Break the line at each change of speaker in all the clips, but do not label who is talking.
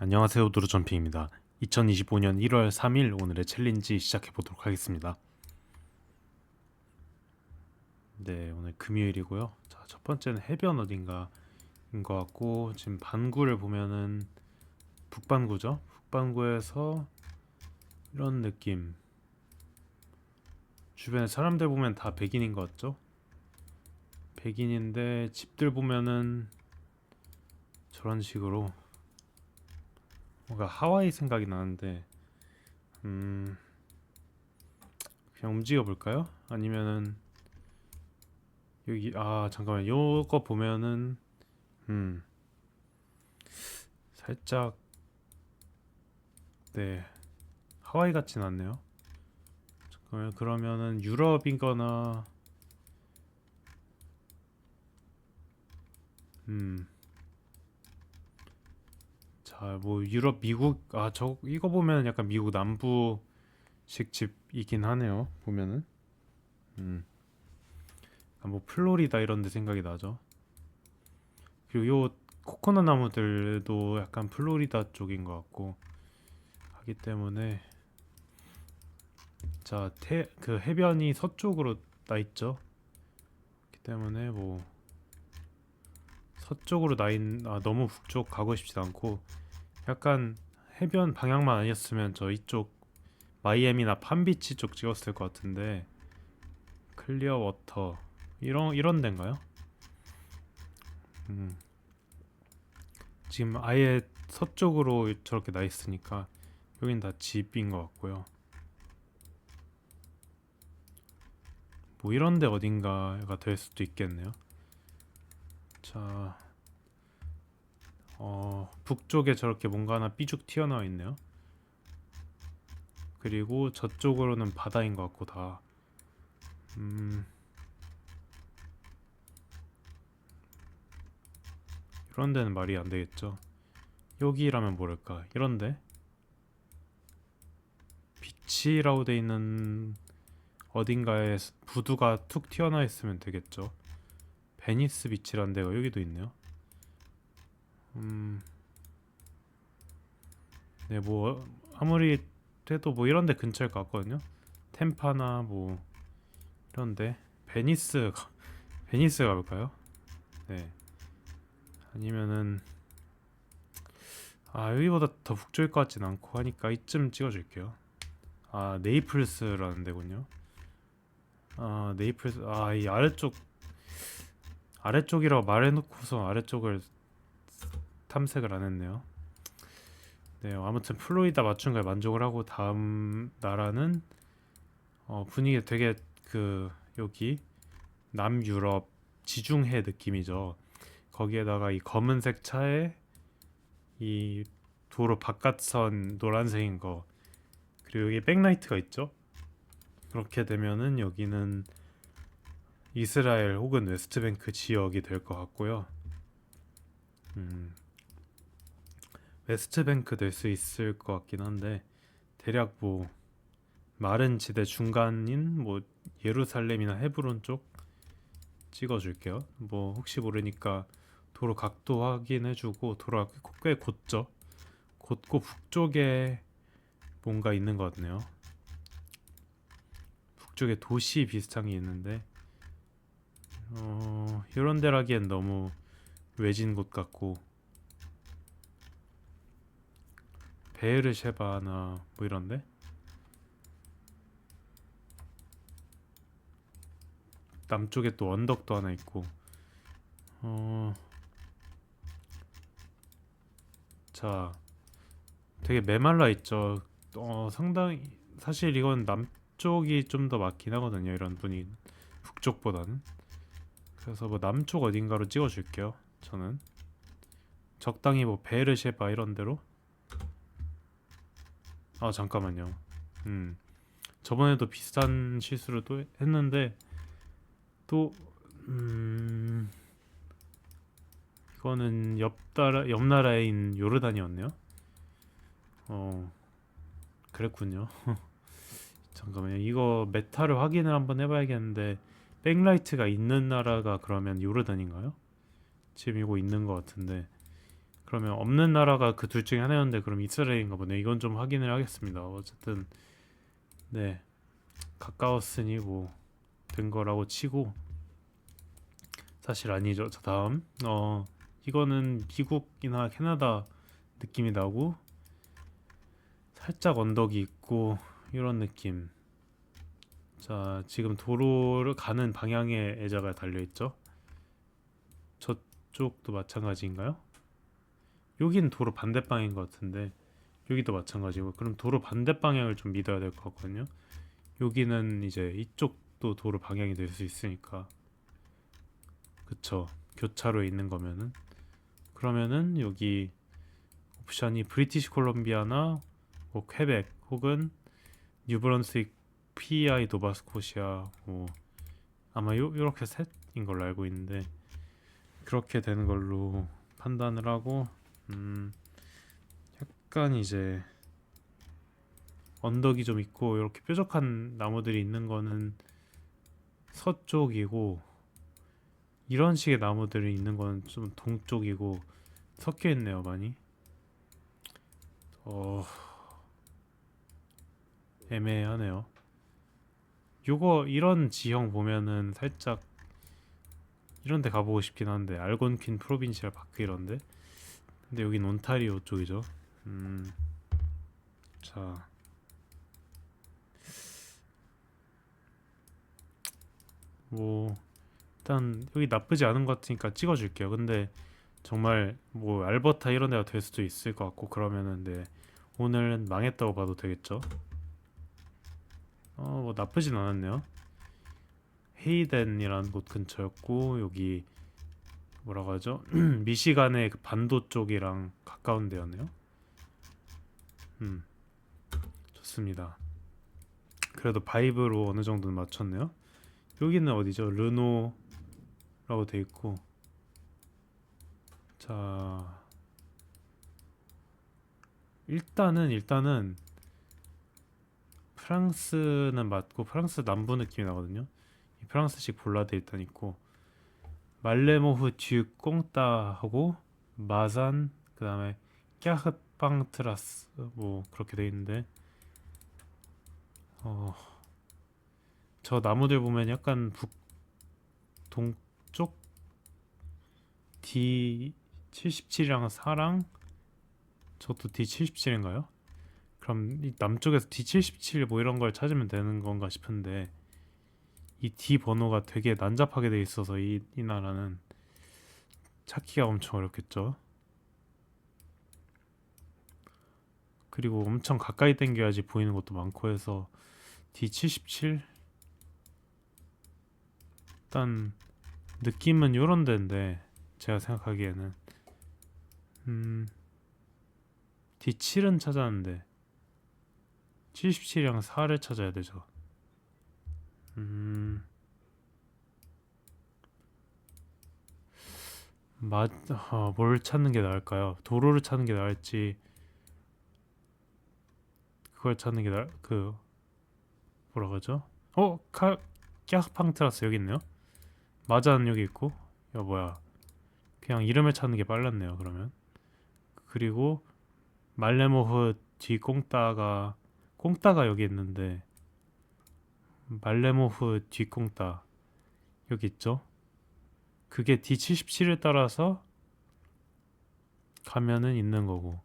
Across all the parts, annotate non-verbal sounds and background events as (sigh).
안녕하세요 도르점핑입니다. 2025년 1월 3일 오늘의 챌린지 시작해 보도록 하겠습니다. 네 오늘 금요일이고요. 자, 첫 번째는 해변 어딘가인 것 같고 지금 반구를 보면은 북반구죠. 북반구에서 이런 느낌. 주변에 사람들 보면 다 백인인 것 같죠? 백인인데 집들 보면은 저런 식으로 뭔가 하와이 생각이 나는데 음 그냥 움직여 볼까요? 아니면은 여기 아 잠깐만 요거 보면은 음 살짝 네 하와이 같진 않네요. 잠깐만 그러면은 유럽이거나 음 자, 뭐 유럽, 미국 아, 저 이거 보면 약간 미국 남부식 집이긴 하네요. 보면은 음. 아, 뭐 플로리다 이런 데 생각이 나죠. 그리고 요 코코넛 나무들도 약간 플로리다 쪽인 것 같고 하기 때문에 자, 태, 그 해변이 서쪽으로 나 있죠. 그렇기 때문에 뭐 서쪽으로 나 있는 아, 너무 북쪽 가고 싶지 않고 약간 해변 방향만 아니었으면 저 이쪽 마이애미나 팜비치 쪽 찍었을 것 같은데 클리어 워터 이런 이런 데인가요? 음. 지금 아예 서쪽으로 저렇게 나 있으니까 여긴 다 집인 것 같고요. 뭐 이런 데 어딘가가 될 수도 있겠네요. 자, 어, 북쪽에 저렇게 뭔가 하나 삐죽 튀어나와 있네요. 그리고 저쪽으로는 바다인 것 같고 다. 음, 이런 데는 말이 안 되겠죠. 여기라면 모를까. 이런데 비치라고 돼 있는 어딘가에 부두가 툭 튀어나와 있으면 되겠죠. 베니스 비치라는 데가 여기도 있네요. 음. 네, 뭐 아무리 돼도 뭐 이런 데 근처일 것 같거든요. 템파나 뭐 이런데 베니스 가- 베니스 가볼까요? 네. 아니면은 아 여기보다 더 북쪽일 것 같진 않고 하니까 이쯤 찍어줄게요. 아 네이플스라는 데군요. 아 네이플스 아 이 아래쪽 아래쪽이라고 말해놓고서 아래쪽을 탐색을 안 했네요. 네, 아무튼 플로리다 맞춘 거에 만족을 하고 다음 나라는 어, 분위기 되게 그 여기 남유럽 지중해 느낌이죠. 거기에다가 이 검은색 차에 이 도로 바깥선 노란색인 거 그리고 여기 백라이트가 있죠. 그렇게 되면은 여기는 이스라엘 혹은 웨스트뱅크 지역이 될 것 같고요. 음, 웨스트뱅크 될 수 있을 것 같긴 한데 대략 뭐 마른 지대 중간인 뭐 예루살렘이나 헤브론 쪽 찍어줄게요. 뭐 혹시 모르니까 도로 각도 확인해주고 도로가 꽤 곧죠. 곧고 북쪽에 뭔가 있는 것 같네요. 북쪽에 도시 비슷한 게 있는데 어 이런 데라기엔 너무 외진 곳 같고 베르쉐바나 뭐 이런데? 남쪽에 또 언덕도 하나 있고. 어... 자 되게 메말라 있죠. 어 상당히 사실 이건 남쪽이 좀 더 맞긴 하거든요 이런 분위 북쪽보다는. 그래서 뭐 남쪽 어딘가로 찍어줄게요 저는. 적당히 뭐 베르쉐바 이런 데로 아 잠깐만요. 음. 저번에도 비슷한 실수를 또 했는데 또 음... 이거는 옆 나라 옆 나라인 요르단이었네요? 어 그랬군요. (laughs) 잠깐만요. 이거 메타를 확인을 한번 해봐야겠는데 백라이트가 있는 나라가 그러면 요르단인가요? 지금 이거 있는 것 같은데 그러면 없는 나라가 그 둘 중에 하나였는데 그럼 이스라엘인가 보네. 이건 좀 확인을 하겠습니다. 어쨌든 네 가까웠으니 뭐 된 거라고 치고 사실 아니죠. 자 다음 어 이거는 미국이나 캐나다 느낌이 나고 살짝 언덕이 있고 이런 느낌. 자 지금 도로를 가는 방향에 애자가 달려 있죠. 저쪽도 마찬가지인가요? 여긴 도로 반대방인 것 같은데 여기도 마찬가지고 그럼 도로 반대 방향을 좀 믿어야 될 것 같거든요. 여기는 이제 이쪽도 도로 방향이 될 수 있으니까. 그쵸. 교차로에 있는 거면은. 그러면은 여기 옵션이 브리티시 콜롬비아나 뭐 퀘벡 혹은 뉴브런스윅 PEI 노바스코시아 뭐 아마 요 요렇게 셋인 걸로 알고 있는데 그렇게 되는 걸로 판단을 하고 음 약간 이제 언덕이 좀 있고 이렇게 뾰족한 나무들이 있는 거는 서쪽이고 이런 식의 나무들이 있는 거는 좀 동쪽이고 섞여 있네요 많이. 어 애매하네요. 요거 이런 지형 보면은 살짝 이런 데 가보고 싶긴 한데 알곤퀸 프로빈시얼 파크 이런데 근데 여긴 온타리오 쪽이죠 음, 자 뭐 일단 여기 나쁘지 않은 것 같으니까 찍어줄게요. 근데 정말 뭐 알버타 이런 데가 될 수도 있을 것 같고 그러면은 네 오늘은 망했다고 봐도 되겠죠. 어 뭐 나쁘진 않았네요. 헤이덴이라는 곳 근처였고 여기 뭐라고 하죠? (clears throat) 미시간의 그 반도 쪽이랑 가까운 데였네요. 음 좋습니다. 그래도 바이브로 어느 정도는 맞췄네요. 여기는 어디죠? 르노라고 돼 있고 자 일단은 일단은 프랑스는 맞고 프랑스 남부 느낌이 나거든요. 이 프랑스식 볼라데 일단 있고 말레모흐 듀 꽁따 하고 마산 그 다음에 까흐빵트라스 뭐 그렇게 돼 있는데 어. 저 나무들 보면 약간 북 동쪽 D77이랑 4랑 저도 D77인가요? 그럼 이 남쪽에서 D77 뭐 이런 걸 찾으면 되는 건가 싶은데 이 D 번호가 되게 난잡하게 돼 있어서 이, 이 나라는 찾기가 엄청 어렵겠죠. 그리고 엄청 가까이 당겨야지 보이는 것도 많고 해서 D77 일단 느낌은 요런 데인데 제가 생각하기에는 음 D7은 찾았는데 77이랑 4를 찾아야 되죠. 음 맞, 어, 뭘 찾는 게 나을까요? 도로를 찾는 게 나을지 그걸 찾는 게 나을 그 뭐라 그러죠? 어, 카 까스팡트라스 여기 있네요. 마자는 여기 있고 야 뭐야 그냥 이름을 찾는 게 빨랐네요 그러면 그리고 말레모흐 뒤 꽁따가 꽁따가 여기 있는데 말레모흐 뒤 꽁따 여기 있죠? 그게 D77을 따라서 가면은 있는 거고.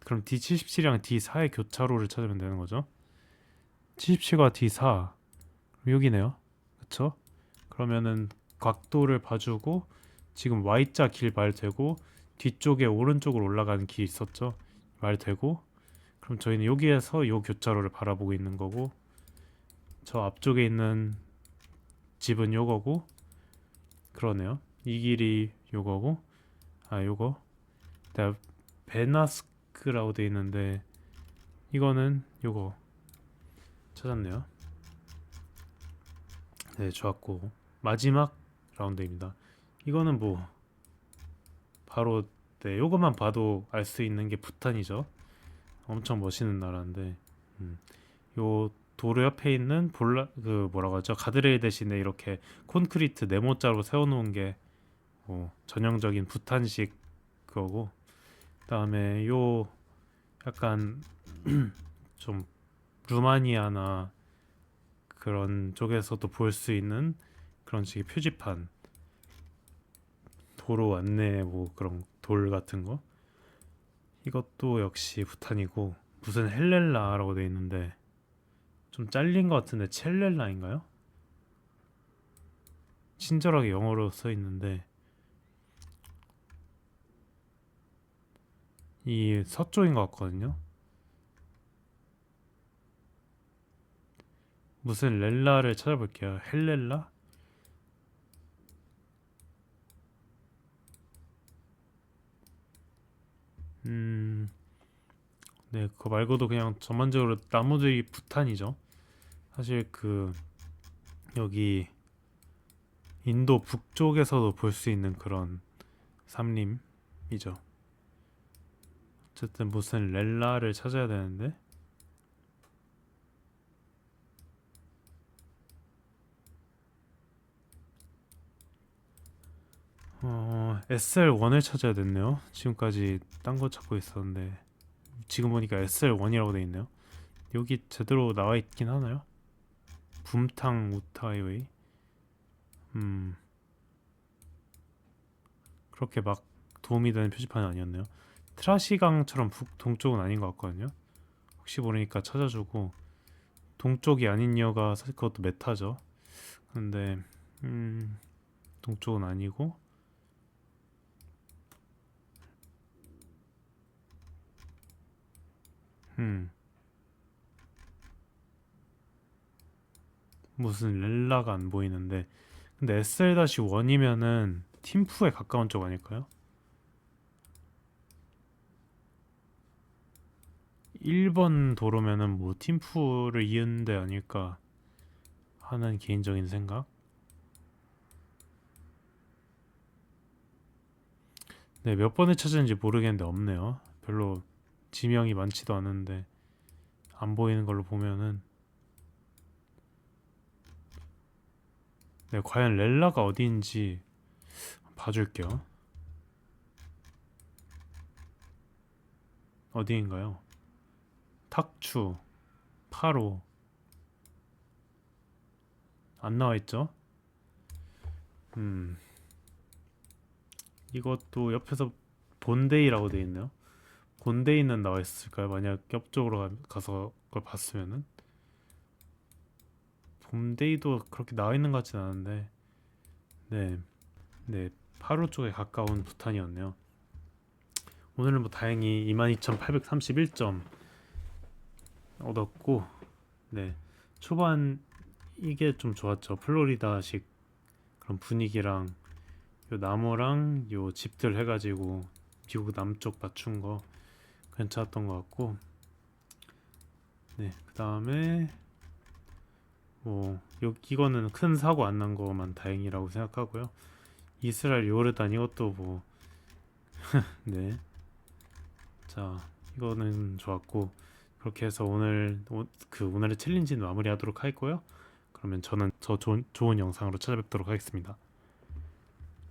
그럼 D77이랑 D4의 교차로를 찾으면 되는 거죠? 77과 D4 여기네요. 그쵸? 그러면은 각도를 봐주고 지금 Y자 길 말되고 뒤쪽에 오른쪽으로 올라가는 길 있었죠? 말되고. 그럼 저희는 여기에서 요 교차로를 바라보고 있는 거고 저 앞쪽에 있는 집은 요거고 그러네요 이 길이 요거고 아 요거 내가 베나스크라고 돼 있는데 이거는 요거 찾았네요 네 좋았고 마지막 라운드입니다. 이거는 뭐 바로 네 요것만 봐도 알 수 있는 게 부탄이죠. 엄청 멋있는 나라인데 음, 요 도로 옆에 있는 볼라 그 뭐라고 하죠? 가드레일 대신에 이렇게 콘크리트 네모자로 세워놓은 게 뭐 전형적인 부탄식 그거고 그다음에 요 약간 (clears throat) 좀 루마니아나 그런 쪽에서도 볼 수 있는 그런 식의 표지판 도로 안내 뭐 그런 돌 같은 거? 이것도 역시 부탄이고 무슨 헬렐라라고 돼 있는데 좀 잘린 것 같은데 첼렐라인가요? 친절하게 영어로 써 있는데 이 서쪽인 것 같거든요. 무슨 렐라를 찾아볼게요. 헬렐라? 음, 네, 그거 말고도 그냥 전반적으로 나무들이 부탄이죠. 사실 그 여기 인도 북쪽에서도 볼 수 있는 그런 삼림이죠. 어쨌든 무슨 렐라를 찾아야 되는데 어, SL1을 찾아야 됐네요. 지금까지 딴 거 찾고 있었는데 지금 보니까 SL1이라고 돼 있네요. 여기 제대로 나와 있긴 하나요? 붐탕 우타이웨이. 음. 그렇게 막 도움이 되는 표지판은 아니었네요. 트라시강처럼 북 동쪽은 아닌 것 같거든요. 혹시 모르니까 찾아주고 동쪽이 아닌 이유가 사실 그것도 메타죠. 근데 음, 동쪽은 아니고 음. 무슨 렐라가 안 보이는데 근데 SL-1이면은 팀푸에 가까운 쪽 아닐까요? 1번 도로면은 뭐 팀푸를 이은 데 아닐까 하는 개인적인 생각? 네, 몇 번을 찾았는지 모르겠는데 없네요. 별로 지명이 많지도 않은데 안 보이는 걸로 보면은 네, 과연 렐라가 어디인지 봐줄게요. 어디인가요? 탁추, 파로 안 나와 있죠? 음, 이것도 옆에서 본데이라고 돼 있네요. 본데이는 나와 있을까요? 만약 옆쪽으로 가- 가서 그걸 봤으면은 본데이도 그렇게 나와 있는 것 같진 않은데. 네, 네. 파로 쪽에 가까운 부탄이었네요. 오늘은 뭐 다행히 22,831점 얻었고 네. 초반 이게 좀 좋았죠. 플로리다식 그런 분위기랑 요 나무랑 요 집들 해가지고 미국 남쪽 맞춘 거 괜찮았던 것 같고. 네. 그 다음에 뭐 요, 이거는 큰 사고 안 난 거만 다행이라고 생각하고요. 이스라엘 요르단 이것도 뭐 (laughs) 네. 자 이거는 좋았고 그렇게 해서 오늘 오- 그 오늘의 챌린지는 마무리하도록 하겠고요. 그러면 저는 더 좋은, 좋은 영상으로 찾아뵙도록 하겠습니다